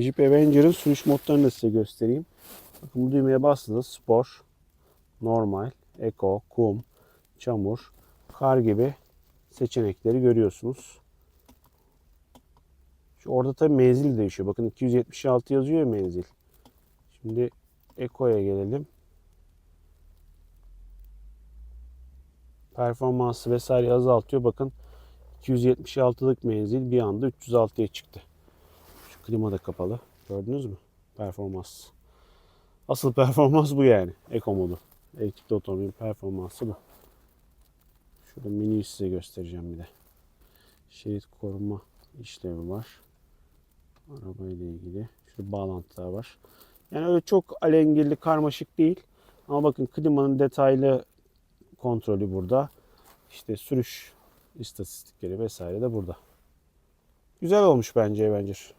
Jeep Avenger'ın sürüş modlarını da size göstereyim. Bakın bu düğmeye bastığınızda spor, normal, eco, kum, çamur, kar gibi seçenekleri görüyorsunuz. Şu orada tabii menzil değişiyor. Bakın 276 yazıyor ya menzil. Şimdi Eco'ya gelelim. Performansı vesaire azaltıyor. Bakın 276'lık menzil bir anda 306'ya çıktı. Klima da kapalı. Gördünüz mü? Performans. Asıl performans bu yani. Eco modu. Elektrikli otomobil performansı bu. Şurada menüyü size göstereceğim bir de. Şerit koruma işlemi var. Arabayla ilgili. Şurada bağlantılar var. Yani öyle çok alengirli, karmaşık değil. Ama bakın klimanın detaylı kontrolü burada. İşte sürüş istatistikleri vesaire de burada. Güzel olmuş bence Avenger.